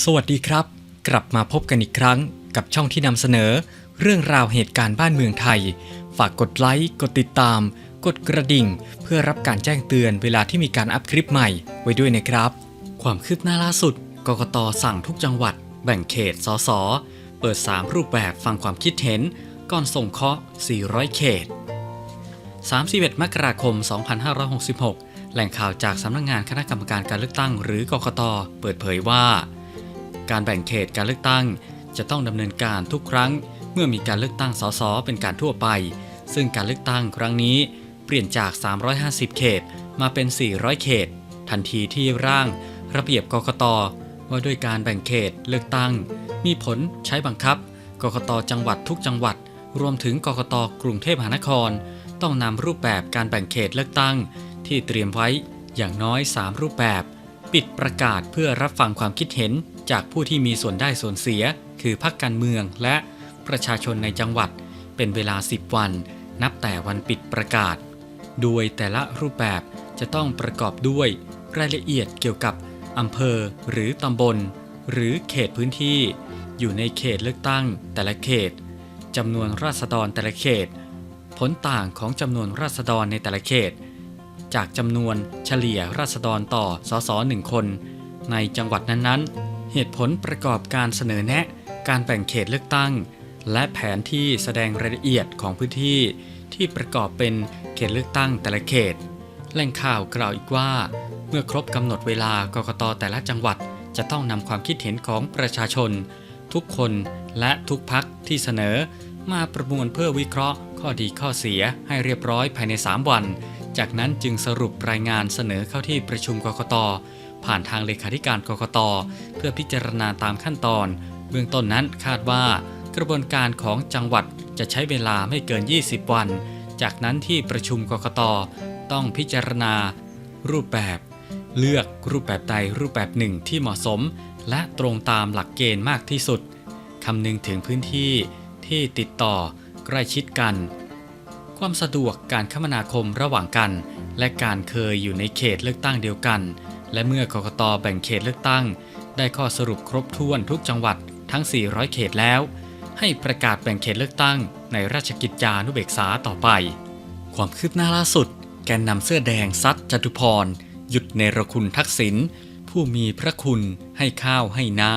สวัสดีครับ กลับมาพบกันอีกครั้งกับช่องที่นำเสนอ เรื่องราวเหตุการณ์บ้านเมืองไทย ฝากกดไลค์ กดติดตาม กดกระดิ่ง เพื่อรับการแจ้งเตือนเวลาที่มีการอัพคลิปใหม่ไว้ด้วยนะครับ ความคืบหน้าล่าสุด กกตสั่งทุกจังหวัด แบ่งเขตสสเปิด 3 รูปแบบฟังความคิดเห็น ก่อนส่งเคาะ 400 เขต 31 มกราคม 2566 แหล่งข่าวจากสำนักงงานคณะกรรมการการเลือกตั้ง หรือกกตเปิดเผยว่า การแบ่งเขตการเลือกตั้ง จะต้องดำเนินการทุกครั้ง เมื่อมีการเลือกตั้งสสเป็นการทั่วไป ซึ่งการเลือกตั้งครั้งนี้เปลี่ยนจาก 350 เขตมาเป็น 400 เขต ทันทีที่ร่าง ระเบียบกกตว่าด้วยการแบ่งเขตเลือกตั้ง มีผลใช้บังคับ กกตจังหวัดทุกจังหวัด รวมถึงกกตกรุงเทพมหานคร ต้องนำรูปแบบการแบ่งเขตเลือกตั้ง ที่เตรียมไว้อย่างน้อย 3 รูปแบบ ปิดประกาศเพื่อรับฟังความคิดเห็น จากผู้ที่มีส่วนได้ส่วนเสีย คือพรรคการเมืองและประชาชนในจังหวัด เป็นเวลา 10 วัน นับแต่วันปิดประกาศ โดยแต่ละรูปแบบจะต้องประกอบด้วยรายละเอียดเกี่ยวกับอำเภอหรือตำบล หรือเขตพื้นที่ อยู่ในเขตเลือกตั้ง แต่ละเขตจำนวนราษฎรแต่ละเขต ผลต่างของจำนวนราษฎรในแต่ละเขต จากจำนวนเฉลี่ยราษฎรต่อสสหนึ่งคน ในจังหวัดนั้นๆ เหตุผลประกอบการเสนอแนะ การแบ่งเขตเลือกตั้ง และแผนที่แสดงรายละเอียดของพื้นที่ ที่ประกอบเป็นเขตเลือกตั้งแต่ละเขต แหล่งข่าวกล่าวอีกว่า เมื่อครบกำหนดเวลากกตแต่ละจังหวัด จะต้องนำความคิดเห็นของประชาชน ทุกคนและทุกพักที่เสนอ มาประมวลเพื่อวิเคราะห์ ข้อดีข้อเสียให้เรียบร้อยภายใน 3 วัน จากนั้นจึงสรุปรายงานเสนอเข้าที่ประชุมกกต ผ่านทางเลขาธิการกกต เพื่อพิจารณาตามขั้นตอน เบื้องต้นนั้นคาดว่ากระบวนการของจังหวัดจะใช้เวลาไม่เกิน 20 วัน จากนั้นที่ประชุมกกต ต้องพิจารณา รูปแบบ เลือกรูปแบบใดรูปแบบหนึ่งที่เหมาะสม และตรงตามหลักเกณฑ์มากที่สุดคำนึงถึงพื้นที่ที่ติดต่อใกล้ชิดกัน ความสะดวกการคมนาคมระหว่างกัน และการเคยอยู่ในเขตเลือกตั้งเดียวกัน และเมื่อกกตแบ่งเขตเลือกตั้ง ได้ข้อสรุปครบถ้วนทุกจังหวัดทั้ง 400 เขตแล้ว ให้ประกาศแบ่งเขตเลือกตั้ง ในราชกิจจานุเบกษาต่อไป ความคืบหน้าล่าสุด แกนนำเสื้อแดงซัดจตุพร หยุดเนรคุณทักษิณผู้มีพระคุณให้ข้าวให้น้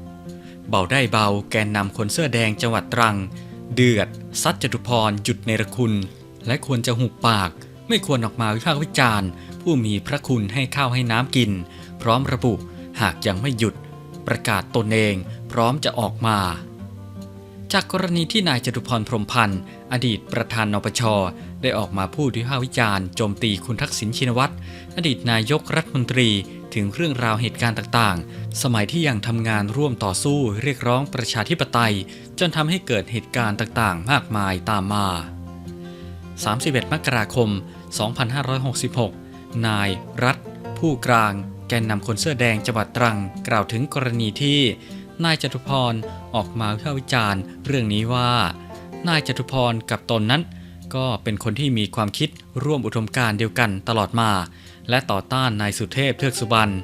ำ เบาได้เบาแกนนำคนเสื้อแดงจังหวัดตรัง เดือดซัดจตุพรหยุดเนรคุณ และควรจะหุบปาก ไม่ควรออกมาวิพากษ์วิจารณ์ ผู้มีพระคุณให้ข้าวให้น้ำกิน พร้อมระบุหากยังไม่หยุด ประกาศตนเองพร้อมจะออกมา จากกรณีที่นายจตุพรพรมพันธ์ อดีตประธานนปช ได้ออกมาพูดวิพากษ์วิจารณ์โจมตีคุณทักษิณชินวัตรอดีตนายกรัฐมนตรีถึงเรื่องราวเหตุการณ์ต่างๆ สมัยที่ยังทำงานร่วมต่อสู้เรียกร้องประชาธิปไตย จนทำให้เกิดเหตุการณ์ต่างๆ มากมายตามมา 31 มกราคม 2566 นาย รัฐ ผู้กลาง แกนนำคนเสื้อแดงจังหวัดตรัง กล่าวถึงกรณีที่นายจตุพรออกมาวิพากษ์วิจารณ์เรื่องนี้ว่า นายจตุพรกับตนนั้น ก็เป็นคนที่มีความคิดร่วมอุดมการเดียวกันตลอดมา และต่อต้านนายสุเทพเทือกสุบรรณ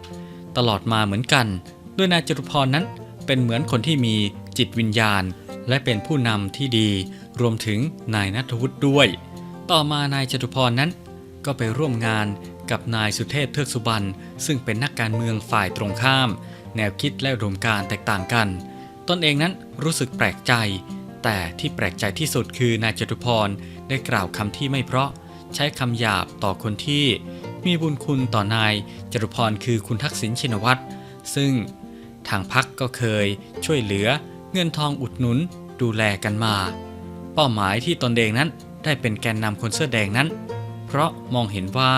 ตลอดมาเหมือนกันโดยนายจตุพรนั้นเป็นเหมือนคนที่มีจิตวิญญาณ และเป็นผู้นำที่ดี รวมถึงนายนัทวุฒิด้วย ต่อมานายจตุพรนั้น ก็ไปร่วมงาน กับนายสุเทพเทือกสุบรรณซึ่งเป็นนักการเมืองฝ่ายตรงข้าม แนวคิดและอุดมการแตกต่างกัน ตนเองนั้นรู้สึกแปลกใจ แต่ที่แปลกใจที่สุดคือนายจตุพรได้กล่าวคำที่ไม่เพราะใช้คำหยาบต่อคนที่ มีบุญคุณต่อนายจตุพรคือคุณทักษิณชินวัตรซึ่งทางพักก็เคยช่วยเหลือเงินทองอุดหนุนดูแลกันมา เป้าหมายที่ตนเองนั้นได้เป็นแกนนำคนเสื้อแดงนั้น เพราะมองเห็นว่า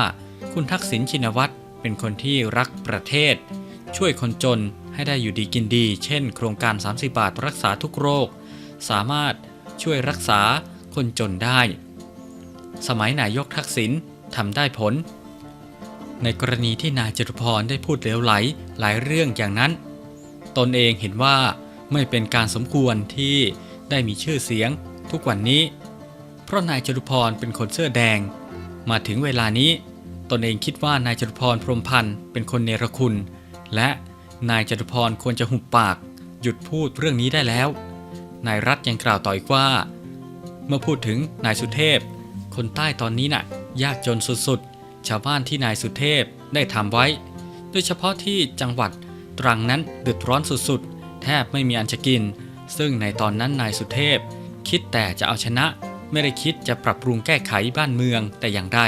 คุณทักษิณชินวัตรเป็นคนที่รักประเทศ ช่วยคนจนให้ได้อยู่ดีกินดี เช่น โครงการ 30 บาทรักษาทุกโรค สามารถช่วยรักษาคนจนได้ สมัยนายกทักษิณทำได้ผล ในกรณีที่นายจตุพรได้พูดเลวไหลหลายเรื่องอย่างนั้น ตนเองเห็นว่าไม่เป็นการสมควรที่ได้มีชื่อเสียงทุกวันนี้ เพราะนายจตุพรเป็นคนเสื้อแดง มาถึงเวลานี้ ตนเองคิดว่านายจตุพรพรมพันธ์เป็นคนเนรคุณ และนายจตุพรควรจะหุบปาก หยุดพูดเรื่องนี้ได้แล้ว นายรัฐยังกล่าวต่ออีกว่า เมื่อพูดถึงนายสุเทพ คนใต้ตอนนี้น่ะ ยากจนสุดๆ ชาวบ้านที่นายสุเทพได้ทำไว้ โดยเฉพาะที่จังหวัดตรังนั้นเดือดร้อนสุดๆ แทบไม่มีอันจะกิน ซึ่งในตอนนั้นนายสุเทพ คิดแต่จะเอาชนะ ไม่ได้คิดจะปรับปรุงแก้ไขบ้านเมืองแต่อย่างใด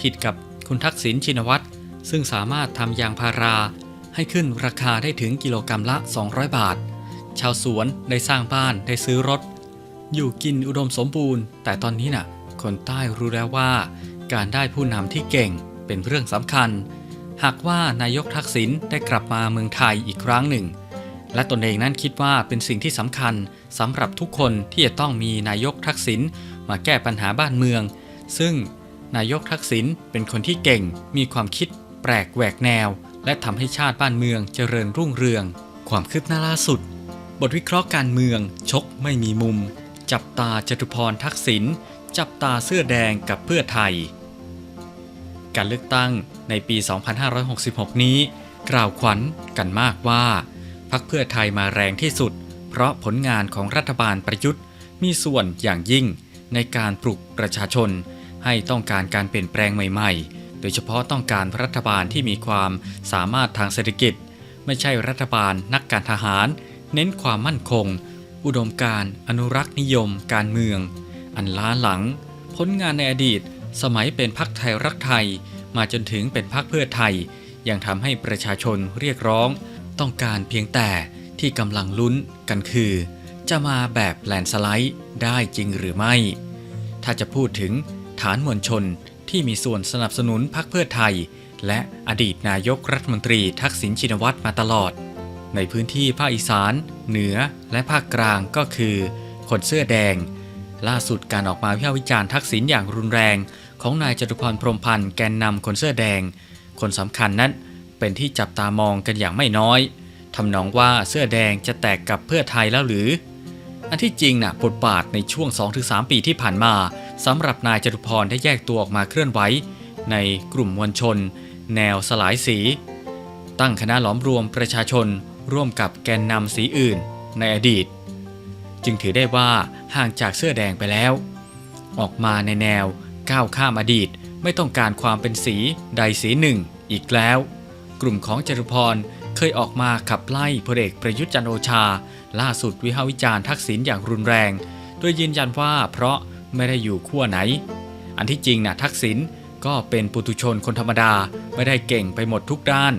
ผิดกับ คุณทักษิณชินวัตรซึ่งสามารถทำยางพาราให้ขึ้นราคาได้ถึงกิโลกรรัมละ 200 บาท ชาวสวนได้สร้างบ้านได้ซื้อรถ อยู่กินอุดมสมบูรณ์ แต่ตอนนี้น่ะ คนใต้รู้แล้วว่า การได้ผู้นำที่เก่งเป็นเรื่องสำคัญ หากว่านายกทักษิณได้กลับมาเมืองไทยอีกครั้งหนึ่ง และตนเองนั้นคิดว่าเป็นสิ่งที่สำคัญสำหรับทุกคนที่จะต้องมีนายกทักษิณมาแก้ปัญหาบ้านเมือง ซึ่ง นายกทักษิณเป็นคนที่เก่ง มีความคิด แปลกแหวกแนว และทำให้ชาติบ้านเมืองเจริญรุ่งเรือง ความคืบหน้าล่าสุด บทวิเคราะห์การเมือง ชกไม่มีมุม จับตาจตุพรทักษิณจับตาเสื้อแดงกับเพื่อไทย การเลือกตั้งในปี 2566 นี้ กล่าวขวัญกันมากว่าพักเพื่อไทยมาแรงที่สุด เพราะผลงานของรัฐบาลประยุทธ์มีส่วนอย่างยิ่งในการปลุกประชาชน ให้ต้องการการเปลี่ยนแปลงใหม่ ๆ โดยเฉพาะต้องการรัฐบาลที่มีความสามารถทางเศรษฐกิจ ไม่ใช่รัฐบาลนักการทหาร เน้นความมั่นคง อุดมการณ์อนุรักษ์นิยม การเมือง อันล้าหลัง ผลงานในอดีต สมัยเป็นพักไทยรักไทย มาจนถึงเป็นพักเพื่อไทย ยังทำให้ประชาชนเรียกร้อง ต้องการเพียงแต่ที่กำลังลุ้นกันคือ จะมาแบบแลนสไลด์ได้จริงหรือไม่ ถ้าจะพูดถึง ฐานมวลชนที่มีส่วนสนับสนุนพรรคเพื่อไทย และอดีตนายกรัฐมนตรีทักษิณชินวัตรมาตลอด ในพื้นที่ภาคอีสาน เหนือและภาคกลางก็คือ คนเสื้อแดง ล่าสุดการออกมาวิพากษ์วิจารณ์ทักษิณอย่างรุนแรง ของนายจตุพรพรมพันธ์แกนนำคนเสื้อแดง คนสำคัญนั้นเป็นที่จับตามองกันอย่างไม่น้อยทำนองว่าเสื้อแดงจะแตกกับเพื่อไทยแล้วหรือ อันที่จริงนะ่ะบทบาทในช่วง 2-3 ปีที่ผ่านมา สำหรับนายจตุพรได้แยกตัวออกมาเคลื่อนไหวในกลุ่มมวลชน แนวสลายสี ตั้งคณะหลอมรวมประชาชนร่วมกับแกนนำสีอื่นในอดีต จึงถือได้ว่าห่างจากเสื้อแดงไปแล้ว ออกมาในแนวก้าวข้ามอดีตไม่ต้องการความเป็นสีใดสีหนึ่งอีกแล้ว กลุ่มของจตุพรเคยออกมาขับไล่พลเอกประยุทธ์จันโอชา ล่าสุดวิพาวิจารณ์ทักษิณอย่างรุนแรง โดยยืนยันว่าเพราะ ไม่ได้อยู่ขั้วไหน อันที่จริงนะทักษิณก็เป็นปุถุชนคนธรรมดาไม่ได้เก่งไปหมดทุกด้าน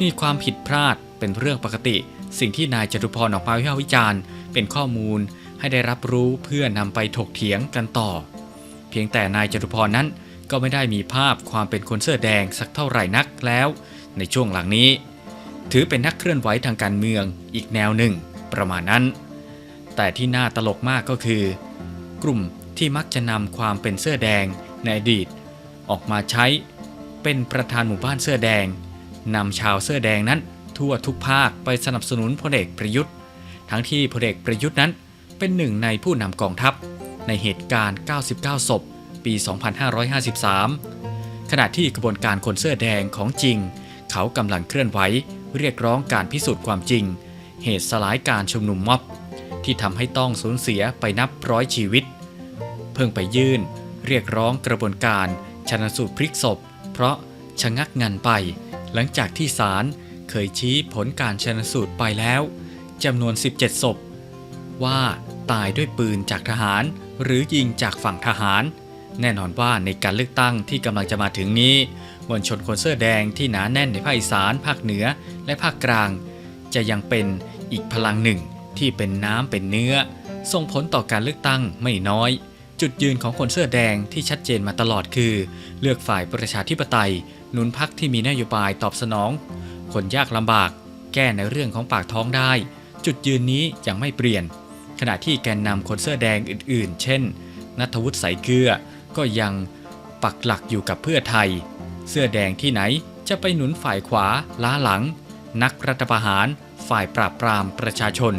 มีความผิดพลาดเป็นเรื่องปกติ สิ่งที่นายจตุพรออกมาวิพากษ์วิจารณ์ เป็นข้อมูลให้ได้รับรู้เพื่อนำไปถกเถียงกันต่อ เพียงแต่นายจตุพรนั้นก็ไม่ได้มีภาพความเป็นคนเสื้อแดงสักเท่าไหร่นักแล้ว ในช่วงหลังนี้ ถือเป็นนักเคลื่อนไหวทางการเมืองอีกแนวหนึ่งประมาณนั้น แต่ที่น่าตลกมากก็คือ กลุ่ม ที่มักจะนำความเป็นเสื้อแดงในอดีต ออกมาใช้เป็นประธานหมู่บ้านเสื้อแดงนำชาวเสื้อแดงนั้น ทั่วทุกภาคไปสนับสนุนพลเอกประยุทธ์ ทั้งที่พลเอกประยุทธ์นั้นเป็นหนึ่งในผู้นำกองทัพ ในเหตุการณ์ 99 ศพ ปี 2553 ขณะที่กระบวนการคนเสื้อแดงของจริง เขากำลังเคลื่อนไหวเรียกร้องการพิสูจน์ความจริง เหตุสลายการชุมนุมม็อบ ที่ทำให้ต้องสูญเสียไปนับร้อยชีวิต พิ่งไปยื่น เรียกร้องกระบวนการชนสูตรพลิกศพ เพราะชะงักงันไป หลังจากที่ศาลเคยชี้ผลการชนสูตรไปแล้วจำนวน 17 ศพ ว่าตายด้วยปืนจากทหาร หรือยิงจากฝั่งทหาร แน่นอนว่าในการเลือกตั้งที่กำลังจะมาถึงนี้มวลชนคนเสื้อแดงที่หนาแน่นในภาคอีสาน ภาคเหนือ และภาคกลาง จะยังเป็นอีกพลังหนึ่งที่เป็นน้ำเป็นเนื้อ ส่งผลต่อการเลือกตั้งไม่น้อย จุดยืนของคนเสื้อแดงที่ชัดเจนมาตลอดคือ เลือกฝ่ายประชาธิปไตยหนุนพักที่มีนโยบายตอบสนอง คนยากลำบาก แก้ในเรื่องของปากท้องได้ จุดยืนนี้ยังไม่เปลี่ยน ขณะที่แกนนำคนเสื้อแดงอื่น ๆ เช่นนัทวุฒิสายเกลือก็ยังปักหลักอยู่กับเพื่อไทย เสื้อแดงที่ไหนจะไปหนุนฝ่ายขวาล้าหลัง นักรัฐประหาร ฝ่ายปราบปรามประชาชน